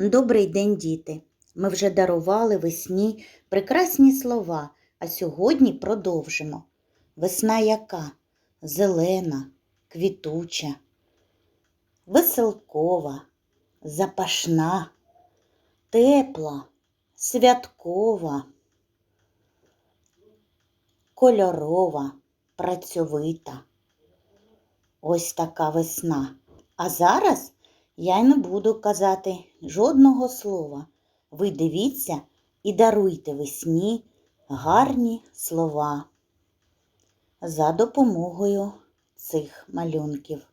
Добрий день, діти! Ми вже дарували весні прекрасні слова, а сьогодні продовжимо. Весна яка? Зелена, квітуча, веселкова, запашна, тепла, святкова, кольорова, працьовита. Ось така весна. А зараз я й не буду казати жодного слова. Ви дивіться і даруйте весні гарні слова за допомогою цих малюнків.